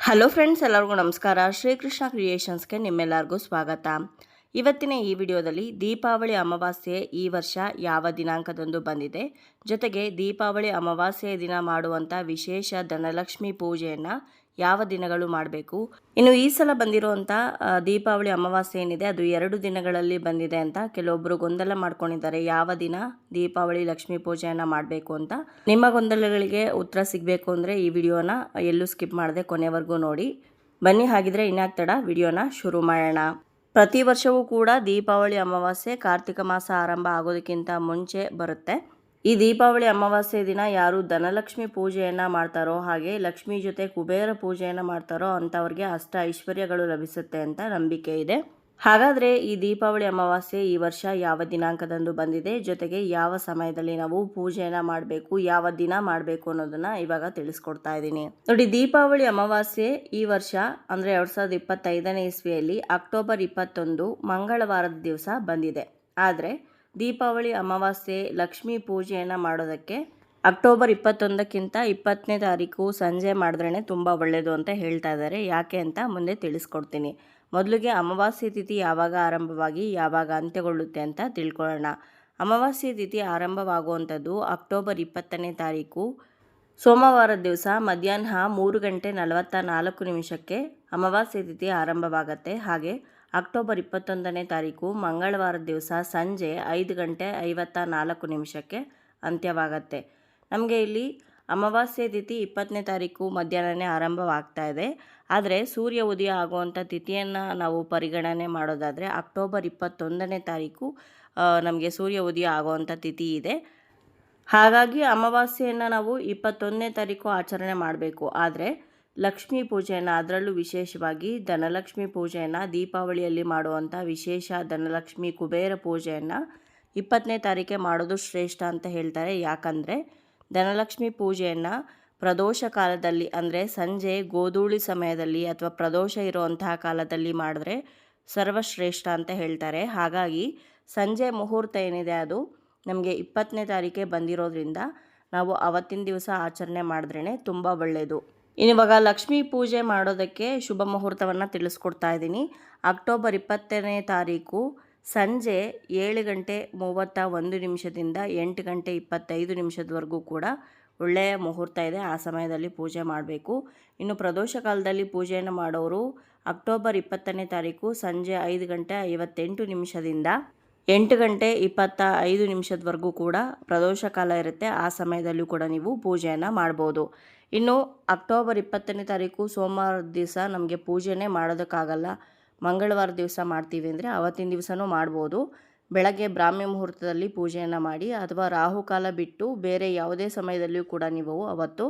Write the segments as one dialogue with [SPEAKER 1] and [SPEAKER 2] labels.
[SPEAKER 1] Hello friends, ಎಲ್ಲರಿಗೂ ನಮಸ್ಕಾರ. ಶ್ರೀಕೃಷ್ಣ ಕ್ರಿಯೇಷನ್ಸ್ಗೆ ನಿಮ್ಮೆಲ್ಲರಿಗೂ ಸ್ವಾಗತ. ಇವತ್ತಿನ ಈ ವಿಡಿಯೋದಲ್ಲಿ ದೀಪಾವಳಿ ಅಮಾವಾಸ್ಯೆ ಈ ವರ್ಷ ಯಾವ ದಿನಾಂಕದಂದು ಬಂದಿದೆ. ಜೊತೆಗೆ ದೀಪಾವಳಿ ಅಮಾವಾಸ್ಯೆಯ ದಿನ ಮಾಡುವಂಥ ವಿಶೇಷ ಧನಲಕ್ಷ್ಮಿ ಪೂಜೆಯನ್ನು ಯಾವ ದಿನಗಳು ಮಾಡಬೇಕು? ಇನ್ನು ಈ ಸಲ ಬಂದಿರುವಂಥ ದೀಪಾವಳಿ ಅಮಾವಾಸ್ಯೆ ಏನಿದೆ, ಅದು ಎರಡು ದಿನಗಳಲ್ಲಿ ಬಂದಿದೆ ಅಂತ ಕೆಲವೊಬ್ಬರು ಗೊಂದಲ ಮಾಡ್ಕೊಂಡಿದ್ದಾರೆ. ಯಾವ ದಿನ? ದೀಪಾವಳಿ, ಲಕ್ಷ್ಮೀ ಪೂಜೆಯನ್ನು ಮಾಡಬೇಕು ಅಂತ. ನಿಮ್ಮ ಗೊಂದಲಗಳಿಗೆ ಉತ್ತರ ಸಿಗಬೇಕು ಅಂದರೆ ಈ ವಿಡಿಯೋನ ಎಲ್ಲೂ ಸ್ಕಿಪ್ ಮಾಡದೆ ಕೊನೆವರೆಗೂ ನೋಡಿ. ಬನ್ನಿ, ಹಾಗಿದ್ರೆ ಇನ್ನಾಗ್ತಡ ತಡ ವಿಡಿಯೋನ ಶುರು ಮಾಡೋಣ. ಪ್ರತಿ ವರ್ಷವೂ ಕೂಡ ದೀಪಾವಳಿ ಅಮಾವಾಸ್ಯೆ ಕಾರ್ತಿಕ ಮಾಸ ಆರಂಭ ಆಗೋದಕ್ಕಿಂತ ಮುಂಚೆ ಬರುತ್ತೆ. ಈ ದೀಪಾವಳಿ ಅಮಾವಾಸ್ಯೆ ದಿನ ಯಾರು ಧನಲಕ್ಷ್ಮಿ ಪೂಜೆಯನ್ನು ಮಾಡ್ತಾರೋ ಹಾಗೆ ಲಕ್ಷ್ಮಿ ಜೊತೆ ಕುಬೇರ ಪೂಜೆಯನ್ನು ಮಾಡ್ತಾರೋ ಅಂಥವ್ರಿಗೆ ಅಷ್ಟ ಐಶ್ವರ್ಯಗಳು ಲಭಿಸುತ್ತೆ ಅಂತ ನಂಬಿಕೆ ಇದೆ. ಹಾಗಾದರೆ ಈ ದೀಪಾವಳಿ ಅಮಾವಾಸ್ಯೆ ಈ ವರ್ಷ ಯಾವ ದಿನಾಂಕದಂದು ಬಂದಿದೆ? ಜೊತೆಗೆ ಯಾವ ಸಮಯದಲ್ಲಿ ನಾವು ಪೂಜೆಯನ್ನು ಮಾಡಬೇಕು, ಯಾವ ದಿನ ಮಾಡಬೇಕು ಅನ್ನೋದನ್ನ ಇವಾಗ ತಿಳಿಸ್ಕೊಡ್ತಾ ಇದ್ದೀನಿ. ನೋಡಿ, ದೀಪಾವಳಿ ಅಮಾವಾಸ್ಯೆ ಈ ವರ್ಷ ಅಂದರೆ ಎರಡು ಸಾವಿರದ ಇಪ್ಪತ್ತೈದನೇ ಇಸ್ವಿಯಲ್ಲಿ ಅಕ್ಟೋಬರ್ ಇಪ್ಪತ್ತೊಂದು ಮಂಗಳವಾರದ ದಿವಸ ಬಂದಿದೆ. ಆದರೆ ದೀಪಾವಳಿ, ಅಮಾವಾಸ್ಯೆ, ಲಕ್ಷ್ಮೀ ಪೂಜೆಯನ್ನು ಮಾಡೋದಕ್ಕೆ ಅಕ್ಟೋಬರ್ ಇಪ್ಪತ್ತೊಂದಕ್ಕಿಂತ ಇಪ್ಪತ್ತನೇ ತಾರೀಕು ಸಂಜೆ ಮಾಡಿದ್ರೇ ತುಂಬ ಒಳ್ಳೆಯದು ಅಂತ ಹೇಳ್ತಾ ಇದ್ದಾರೆ. ಯಾಕೆ ಅಂತ ಮುಂದೆ ತಿಳಿಸ್ಕೊಡ್ತೀನಿ. ಮೊದಲಿಗೆ ಅಮಾವಾಸ್ಯೆ ತಿಥಿ ಯಾವಾಗ ಆರಂಭವಾಗಿ ಯಾವಾಗ ಅಂತ್ಯಗೊಳ್ಳುತ್ತೆ ಅಂತ ತಿಳ್ಕೊಳ್ಳೋಣ. ಅಮಾವಾಸ್ಯೆ ತಿಥಿ ಆರಂಭವಾಗುವಂಥದ್ದು ಅಕ್ಟೋಬರ್ ಇಪ್ಪತ್ತನೇ ತಾರೀಕು. ಸೋಮವಾರದ ದಿವಸ ಮಧ್ಯಾಹ್ನ ಮೂರು ಗಂಟೆ ನಲವತ್ತ ನಾಲ್ಕು ನಿಮಿಷಕ್ಕೆ ಅಮಾವಾಸ್ಯೆ ತಿಥಿ ಆರಂಭವಾಗತ್ತೆ. ಹಾಗೆ ಅಕ್ಟೋಬರ್ ಇಪ್ಪತ್ತೊಂದನೇ ತಾರೀಕು ಮಂಗಳವಾರದ ದಿವಸ ಸಂಜೆ ಐದು ಗಂಟೆ ಐವತ್ತ ನಾಲ್ಕು ನಿಮಿಷಕ್ಕೆ ಅಂತ್ಯವಾಗತ್ತೆ. ನಮಗೆ ಇಲ್ಲಿ ಅಮಾವಾಸ್ಯೆ ತಿಥಿ ಇಪ್ಪತ್ತನೇ ತಾರೀಕು ಮಧ್ಯಾಹ್ನನೇ ಆರಂಭವಾಗ್ತಾ ಇದೆ. ಆದರೆ ಸೂರ್ಯ ಉದಯ ಆಗುವಂಥ ತಿಥಿಯನ್ನು ನಾವು ಪರಿಗಣನೆ ಮಾಡೋದಾದರೆ ಅಕ್ಟೋಬರ್ ಇಪ್ಪತ್ತೊಂದನೇ ತಾರೀಕು ನಮಗೆ ಸೂರ್ಯ ಉದಯ ಆಗುವಂಥ ತಿಥಿ ಇದೆ. ಹಾಗಾಗಿ ಅಮಾವಾಸ್ಯೆಯನ್ನು ನಾವು ಇಪ್ಪತ್ತೊಂದನೇ ತಾರೀಕು ಆಚರಣೆ ಮಾಡಬೇಕು. ಆದರೆ ಲಕ್ಷ್ಮೀ ಪೂಜೆಯನ್ನು ಅದರಲ್ಲೂ ವಿಶೇಷವಾಗಿ ಧನಲಕ್ಷ್ಮಿ ಪೂಜೆಯನ್ನು ದೀಪಾವಳಿಯಲ್ಲಿ ಮಾಡುವಂಥ ವಿಶೇಷ ಧನಲಕ್ಷ್ಮಿ ಕುಬೇರ ಪೂಜೆಯನ್ನು ಇಪ್ಪತ್ತನೇ ತಾರೀಕೆ ಮಾಡೋದು ಶ್ರೇಷ್ಠ ಅಂತ ಹೇಳ್ತಾರೆ. ಯಾಕಂದರೆ ಧನಲಕ್ಷ್ಮಿ ಪೂಜೆಯನ್ನು ಪ್ರದೋಷ ಕಾಲದಲ್ಲಿ ಅಂದರೆ ಸಂಜೆ ಗೋಧೂಳಿ ಸಮಯದಲ್ಲಿ ಅಥವಾ ಪ್ರದೋಷ ಇರುವಂತಹ ಕಾಲದಲ್ಲಿ ಮಾಡಿದ್ರೆ ಸರ್ವಶ್ರೇಷ್ಠ ಅಂತ ಹೇಳ್ತಾರೆ. ಹಾಗಾಗಿ ಸಂಜೆ ಮುಹೂರ್ತ ಏನಿದೆ ಅದು ನಮಗೆ ಇಪ್ಪತ್ತನೇ ತಾರೀಕೆ ಬಂದಿರೋದ್ರಿಂದ ನಾವು ಅವತ್ತಿನ ದಿವಸ ಆಚರಣೆ ಮಾಡಿದ್ರೇ ತುಂಬ ಒಳ್ಳೆಯದು ಇನ್ನಿವಾಗ ಲಕ್ಷ್ಮೀ ಪೂಜೆ ಮಾಡೋದಕ್ಕೆ ಶುಭ ಮುಹೂರ್ತವನ್ನು ತಿಳಿಸ್ಕೊಡ್ತಾ ಇದ್ದೀನಿ. ಅಕ್ಟೋಬರ್ ಇಪ್ಪತ್ತನೇ ತಾರೀಕು ಸಂಜೆ ಏಳು ಗಂಟೆ ಮೂವತ್ತ ಒಂದು ನಿಮಿಷದಿಂದ ಎಂಟು ಗಂಟೆ ಇಪ್ಪತ್ತೈದು ನಿಮಿಷದವರೆಗೂ ಕೂಡ ಒಳ್ಳೆಯ ಮುಹೂರ್ತ ಇದೆ. ಆ ಸಮಯದಲ್ಲಿ ಪೂಜೆ ಮಾಡಬೇಕು. ಇನ್ನು ಪ್ರದೋಷ ಕಾಲದಲ್ಲಿ ಪೂಜೆಯನ್ನು ಮಾಡೋರು ಅಕ್ಟೋಬರ್ ಇಪ್ಪತ್ತನೇ ತಾರೀಕು ಸಂಜೆ ಐದು ಗಂಟೆ ಐವತ್ತೆಂಟು ನಿಮಿಷದಿಂದ ಎಂಟು ಗಂಟೆ ಇಪ್ಪತ್ತ ಐದು ನಿಮಿಷದವರೆಗೂ ಕೂಡ ಪ್ರದೋಷ ಕಾಲ ಇರುತ್ತೆ. ಆ ಸಮಯದಲ್ಲೂ ಕೂಡ ನೀವು ಪೂಜೆಯನ್ನು ಮಾಡ್ಬೋದು. ಇನ್ನು ಅಕ್ಟೋಬರ್ ಇಪ್ಪತ್ತನೇ ತಾರೀಕು ಸೋಮವಾರ ದಿವಸ ನಮಗೆ ಪೂಜೆನೇ ಮಾಡೋದಕ್ಕಾಗಲ್ಲ. ಮಂಗಳವಾರ ದಿವಸ ಮಾಡ್ತೀವಿ ಅಂದರೆ ಅವತ್ತಿನ ದಿವಸನೂ ಮಾಡ್ಬೋದು. ಬೆಳಗ್ಗೆ ಬ್ರಾಹ್ಮಿ ಮುಹೂರ್ತದಲ್ಲಿ ಪೂಜೆಯನ್ನು ಮಾಡಿ ಅಥವಾ ರಾಹುಕಾಲ ಬಿಟ್ಟು ಬೇರೆ ಯಾವುದೇ ಸಮಯದಲ್ಲಿಯೂ ಕೂಡ ನೀವು ಅವತ್ತು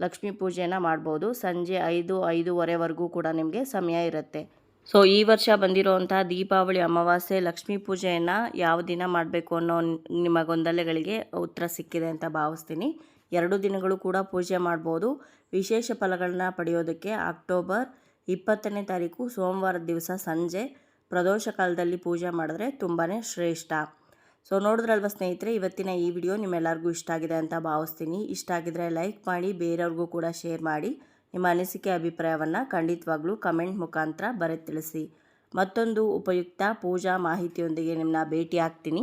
[SPEAKER 1] ಲಕ್ಷ್ಮೀ ಪೂಜೆಯನ್ನು ಮಾಡ್ಬೋದು. ಸಂಜೆ ಐದು, ಐದೂವರೆವರೆಗೂ ಕೂಡ ನಿಮಗೆ ಸಮಯ ಇರುತ್ತೆ. ಸೊ ಈ ವರ್ಷ ಬಂದಿರುವಂಥ ದೀಪಾವಳಿ ಅಮಾವಾಸ್ಯೆ ಲಕ್ಷ್ಮೀ ಪೂಜೆಯನ್ನು ಯಾವ ದಿನ ಮಾಡಬೇಕು ಅನ್ನೋ ನಿಮ್ಮ ಗೊಂದಲಗಳಿಗೆ ಉತ್ತರ ಸಿಕ್ಕಿದೆ ಅಂತ ಭಾವಿಸ್ತೀನಿ. ಎರಡು ದಿನಗಳು ಕೂಡ ಪೂಜೆ ಮಾಡ್ಬೋದು. ವಿಶೇಷ ಫಲಗಳನ್ನ ಪಡೆಯೋದಕ್ಕೆ ಅಕ್ಟೋಬರ್ ಇಪ್ಪತ್ತನೇ ತಾರೀಕು ಸೋಮವಾರದ ದಿವಸ ಸಂಜೆ ಪ್ರದೋಷ ಕಾಲದಲ್ಲಿ ಪೂಜೆ ಮಾಡಿದ್ರೆ ತುಂಬಾ ಶ್ರೇಷ್ಠ. ಸೊ ನೋಡಿದ್ರಲ್ವ ಸ್ನೇಹಿತರೆ, ಇವತ್ತಿನ ಈ ವಿಡಿಯೋ ನಿಮ್ಮೆಲ್ಲರಿಗೂ ಇಷ್ಟ ಆಗಿದೆ ಅಂತ ಭಾವಿಸ್ತೀನಿ. ಇಷ್ಟ ಆಗಿದ್ರೆ ಲೈಕ್ ಮಾಡಿ, ಬೇರೆಯವ್ರಿಗೂ ಕೂಡ ಶೇರ್ ಮಾಡಿ. ನಿಮ್ಮ ಅನಿಸಿಕೆ, ಅಭಿಪ್ರಾಯವನ್ನು ಖಂಡಿತವಾಗ್ಲೂ ಕಮೆಂಟ್ ಮುಖಾಂತರ ಬರೆ ತಿಳಿಸಿ ಮತ್ತೊಂದು ಉಪಯುಕ್ತ ಪೂಜಾ ಮಾಹಿತಿಯೊಂದಿಗೆ ನಿಮ್ಮನ್ನ ಭೇಟಿ ಆಗ್ತೀನಿ